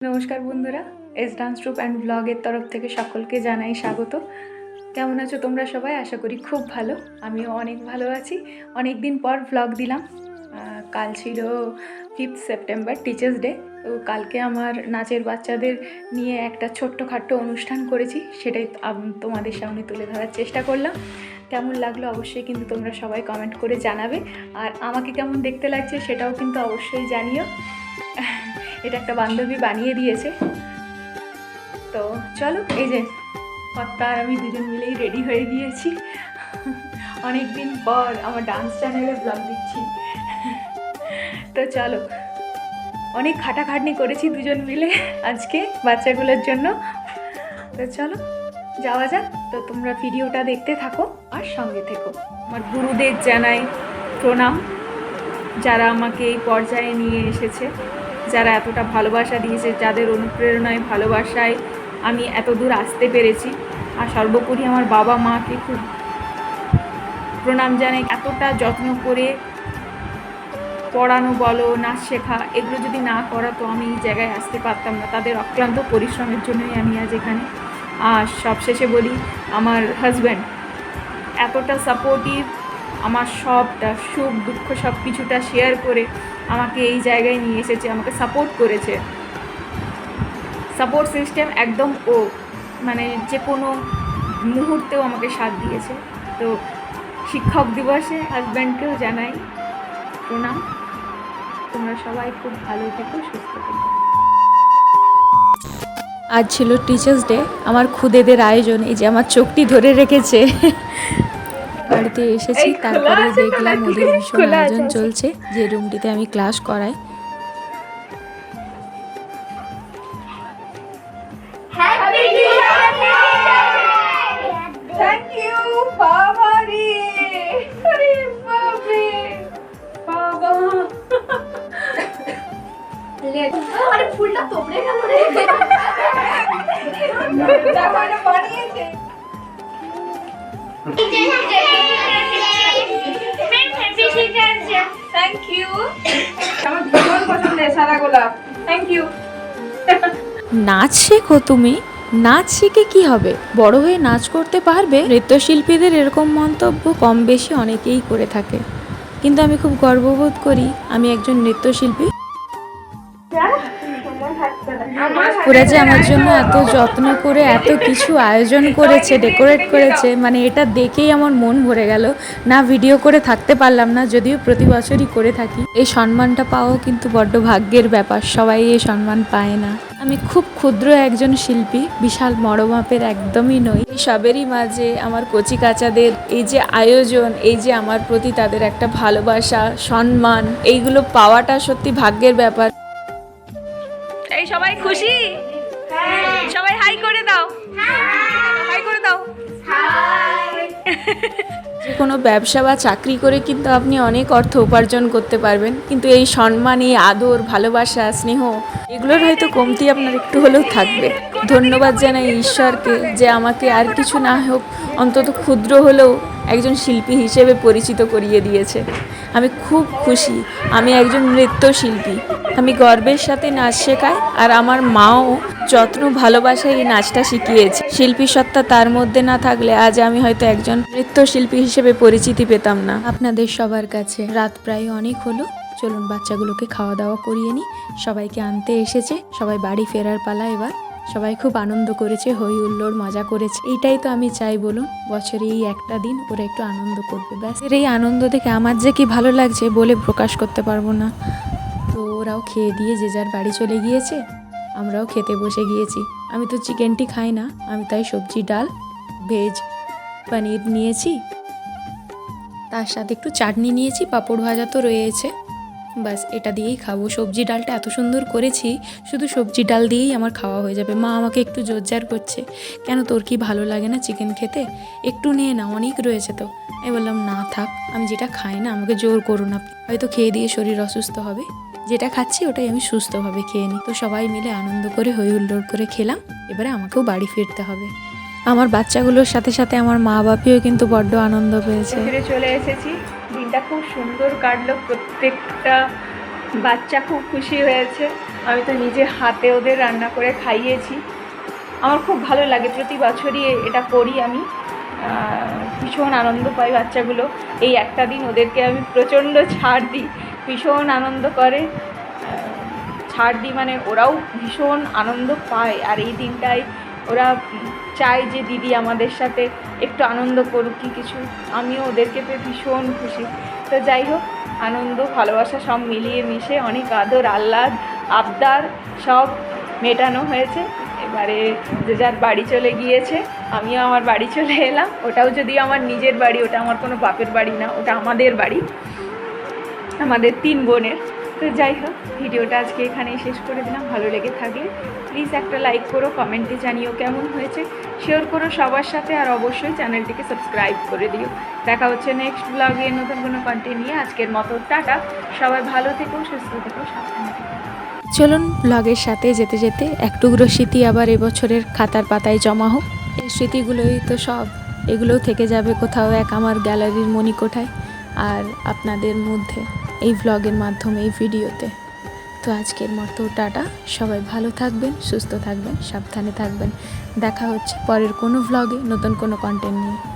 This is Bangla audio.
নমস্কার বন্ধুরা এস ডান্স ট্রুপ অ্যান্ড ব্লগের তরফ থেকে সকলকে জানাই স্বাগত। কেমন আছো তোমরা সবাই? আশা করি খুব ভালো। আমিও অনেক ভালো আছি। অনেক দিন পর ব্লগ দিলাম। কাল ছিল ফিফথ সেপ্টেম্বর টিচার্স ডে তো কালকে আমার নাচের বাচ্চাদের নিয়ে একটা ছোট্টখাট্টো অনুষ্ঠান করেছি। সেটাই তোমাদের সামনে তুলে ধরার চেষ্টা করলাম। কেমন লাগল অবশ্যই কিন্তু তোমরা সবাই কমেন্ট করে জানাবে। আর আমাকে কেমন দেখতে লাগছে সেটাও কিন্তু অবশ্যই জানিও। এটা একটা বান্ধবী বানিয়ে দিয়েছে। তো চলো, এই যে কর্তা আর আমি দুজন মিলেই রেডি হয়ে গিয়েছি। অনেক দিন পর আমার ডান্স চ্যানেলে ব্লগ দিচ্ছি। তো চলো, অনেক খাটাখাটনি করেছি দুজন মিলে আজকে বাচ্চাগুলোর জন্য। তো চলো, যাওয়া যাক। তো তোমরা ভিডিওটা দেখতে থাকো আর সঙ্গে থেকো। আমার গুরুদের জানাই প্রণাম, যারা আমাকে এই পর্যায়ে নিয়ে এসেছে। যারা এতটা ভালোবাসা দিয়েছে, যাদের অনুপ্রেরণায়, ভালোবাসায় আমি এত দূর আসতে পেরেছি। আর সর্বোপরি আমার বাবা মাকে খুব প্রণাম জানাই। এতটা যত্ন করে পড়ানো, বলো, নাচ শেখা, এগুলো যদি না করা তো আমি এই জায়গায় আসতে পারতাম না। তাদের অক্লান্ত পরিশ্রমের জন্যই আমি আজ এখানে। আর সবশেষে বলি, আমার হাজব্যান্ড এতটা সাপোর্টিভ আমার সবটা সুখ, দুঃখ সব কিছুটা শেয়ার করে আমাকে এই জায়গায় নিয়ে এসেছে, আমাকে সাপোর্ট করেছে। সাপোর্ট সিস্টেম একদম ও মানে যে কোনো মুহূর্তেও আমাকে সাথ দিয়েছে। তো শিক্ষক দিবসে হাজব্যান্ডকেও জানাই প্রণাম। তোমরা সবাই খুব ভালো থেকো, সুস্থ থেকো। আজ ছিল টিচার্স ডে আমার খুদেদের আয়োজন এই যে আমার চোখটি ধরে রেখেছে। বাড়িতে এসেছি তারপরে দেখলাম ওদের ভীষণ আয়োজন চলছে যে রুমটিতে আমি ক্লাস করাই। ফুলটা রে থ্যাংক ইউ আমার ভীষণ পছন্দের সাদা গোলাপ। থ্যাংক ইউ নাচ শেখো তুমি। নাচ শিখে কি হবে? বড় হয়ে নাচ করতে পারবে? নৃত্যশিল্পীদের এরকম মন্তব্য কম বেশি অনেকেই করে থাকে। কিন্তু আমি খুব গর্ববোধ করি আমি একজন নৃত্যশিল্পী। ওরা যে আমার জন্য এত যত্ন করে এত কিছু আয়োজন করেছে ডেকোরেট করেছে মানে এটা দেখেই আমার মন ভরে গেল। না ভিডিও করে থাকতে পারলাম না, যদিও প্রতি বছরই করে থাকি। এই সম্মানটা পাওয়াও কিন্তু বড্ড ভাগ্যের ব্যাপার, সবাই এই সম্মান পায় না। আমি খুব ক্ষুদ্র একজন শিল্পী, বিশাল বড় মাপের একদমই নই। এই সবেরই মাঝে আমার কচি কাচাদের এই যে আয়োজন, এই যে আমার প্রতি তাদের একটা ভালোবাসা, সম্মান, এইগুলো পাওয়াটা সত্যি ভাগ্যের ব্যাপার। এই সবাই খুশি? সবাই হাই করে দাও। হাই। করে দাও। কোনো ব্যবসা বা চাকরি করে কিন্তু আপনি অনেক অর্থ উপার্জন করতে পারবেন। কিন্তু এই সম্মান, এই আদর, ভালোবাসা, স্নেহ, এগুলোর হয়তো কমতি আপনার একটু হলেও থাকবে। ধন্যবাদ জানাই ঈশ্বরকে যে আমাকে আর কিছু না হোক, অন্তত ক্ষুদ্র হলেও একজন শিল্পী হিসেবে পরিচিত করিয়ে দিয়েছে। আমি খুব খুশি, আমি একজন নৃত্যশিল্পী। আমি গর্বের সাথে নাচ শেখাই আর আমার মাও যত্ন ভালোবাসায় এই নাচটা শিখিয়েছে। শিল্পী সত্তা তার মধ্যে না থাকলে আজ আমি হয়তো একজন নৃত্যশিল্পী হিসেবে পরিচিতি পেতাম না। আপনাদের সবার কাছে রাত প্রায় অনেক হলো। চলুন বাচ্চাগুলোকে খাওয়া দাওয়া করিয়ে নিই। সবাইকে আনতে এসেছে। সবাই বাড়ি ফেরার পালা এবার। সবাই খুব আনন্দ করেছে, হই হুল্লোড়, মজা করেছে। এইটাই তো আমি চাই বলুন, বছরে এই একটা দিন ওরা একটু আনন্দ করবে। ব্যাস। এর এই আনন্দ দেখে আমার যে কি ভালো লাগছে বলে প্রকাশ করতে পারব না। তো ওরাও খেয়ে দিয়ে যে যার বাড়ি চলে গিয়েছে। আমরাও খেতে বসে গিয়েছি। আমি তো চিকেনটি খাই না, আমি তাই সবজি, ডাল, ভেজ, পনির নিয়েছি। তার সাথে একটু চাটনি নিয়েছি, পাঁপড় ভাজা তো রয়েছে। বাস এটা দিয়েই খাব। সবজি ডালটা এত সুন্দর করেছি, শুধু সবজি ডাল দিয়েই আমার খাওয়া হয়ে যাবে। মা আমাকে একটু জোরজার করছে। কেন তোর কি ভালো লাগে না চিকেন খেতে? একটু নিয়ে না, অনেক রয়েছে তো। আমি বললাম, না থাক, আমি যেটা খাই না, আমাকে জোর করুন আপনি হয়তো খেয়ে দিয়ে শরীর অসুস্থ হবে। যেটা খাচ্ছি ওটাই আমি সুস্থভাবে খেয়ে নিই। তো সবাই মিলে আনন্দ করে হই হুল্লোড় করে খেলাম। এবারে আমাকেও বাড়ি ফিরতে হবে। আমার বাচ্চাগুলোর সাথে সাথে আমার মা বাপিও কিন্তু বড্ড আনন্দ পেয়েছে। ফিরে চলে এসেছি। দিনটা খুব সুন্দর কাটলো। প্রত্যেকটা বাচ্চা খুব খুশি হয়েছে। আমি তো নিজে হাতে ওদের রান্না করে খাইয়েছি। আমার খুব ভালো লাগে। প্রতি বছরই এটা করি আমি। ভীষণ আনন্দ পাই বাচ্চাগুলো। এই একটা দিন ওদেরকে আমি প্রচণ্ড ছাড় দিই। ভীষণ আনন্দ করে। ছাড় দিই মানে ওরাও ভীষণ আনন্দ পায়। আর এই দিনটায় ওরা চায় যে দিদি আমাদের সাথে একটু আনন্দ করুক, কি কিছু। আমিও ওদেরকে পেয়ে ভীষণ খুশি। তো যাই হোক, আনন্দ, ভালোবাসা সব মিলিয়ে মিশে অনেক আদর, আহ্লাদ, আবদার সব মেটানো হয়েছে। এবারে যে যার বাড়ি চলে গিয়েছে, আমিও আমার বাড়ি চলে এলাম। ওটাও যদি আমার নিজের বাড়ি, ওটা আমার কোনো বাপের বাড়ি না, ওটা আমাদের বাড়ি। আমাদের তিন বোনের। তো যাই হোক, ভিডিওটা আজকে এখানেই শেষ করে দিলাম। ভালো লেগে থাকলে প্লিজ একটা লাইক করো কমেন্টে জানিও কেমন হয়েছে। শেয়ার করো সবার সাথে আর অবশ্যই চ্যানেলটিকে সাবস্ক্রাইব করে দিও। দেখা হচ্ছে নেক্সট ব্লগে নতুন কোনো কন্টেন্ট নিয়ে। আজকের মতো টাটা। সবাই ভালো থেকো, সুস্থ থেকো, সাবধানে থেকো। চলুন ব্লগের সাথে যেতে যেতে এক টুকরো স্মৃতি আবার এবছরের খাতার পাতায় জমা হোক। এই স্মৃতিগুলোই তো সব। এগুলোও থেকে যাবে কোথাও এক আমার গ্যালারির মণিকোঠায় আর আপনাদের মধ্যে। এই ব্লগের মাধ্যমে, এই ভিডিওতে। তো আজকের মতো টাটা। সবাই ভালো থাকবেন, সুস্থ থাকবেন, সাবধানে থাকবেন। দেখা হচ্ছে পরের কোনো ভ্লগে নতুন কোনো কন্টেন্ট নিয়ে।